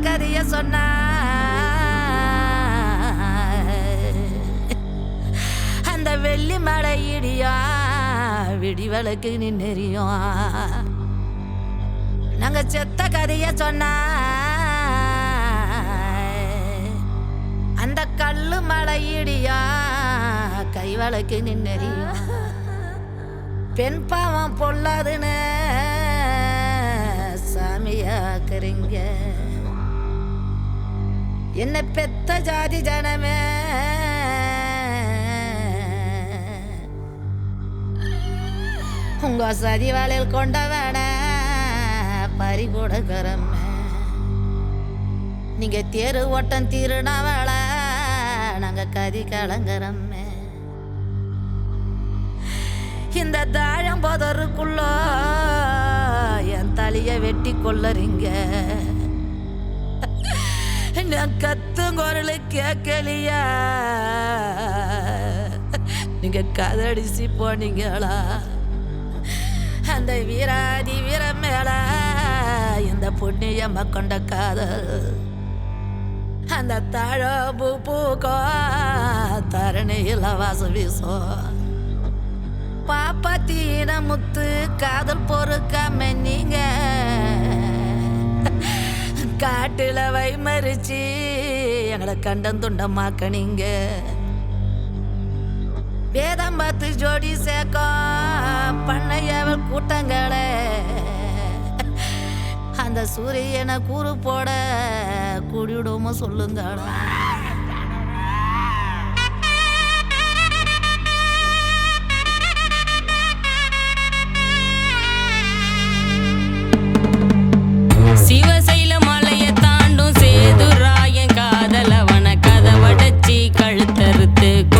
பிரம்மாண்ட கதைய சொன்னா அந்த வெள்ளி மலை இடியா விடிவளுக்கு நின்னெறியும். நாங்க செத்த கதைய சொன்னா அந்த கல்லு மலை இடியா கைவளுக்கு நின்னெறியும். பெண் பாவம் பொல்லாதுன்னு சாமியாக்குறீங்க என்ன பெத்த ஜாதி ஜனமே? உங்க சதி வேலையில் கொண்டவன பறி கொடுக்கிறமே நீங்க தேரு ஓட்டம் திருநவள நாங்க கதி கலங்குறமே இந்த தாழம் போதருக்குள்ள என் தலைய வெட்டி கொள்ளறீங்க நான் கத்தும் குரலு கேட்கலையா நீங்க கதடிச்சு போனீங்களா? அந்த வீராதி வீரம் மேல இந்த புண்ணியம்ம கொண்ட காதல். அந்த தாழம்பு பூக்கோ தரணியில் வாசம் பாப்பா தீன முத்து காதல் பொறுக்காம நீங்க காட்டுல வை மறிச்சு. எங்களை கண்டம் துண்டமாக்கனீங்க வேதம் பார்த்து ஜோடி சேர்க்கும் பண்ணையவள் கூட்டங்களே. அந்த சூரியனை கூறு போட கூடிவிடுமோ சொல்லுங்களா. te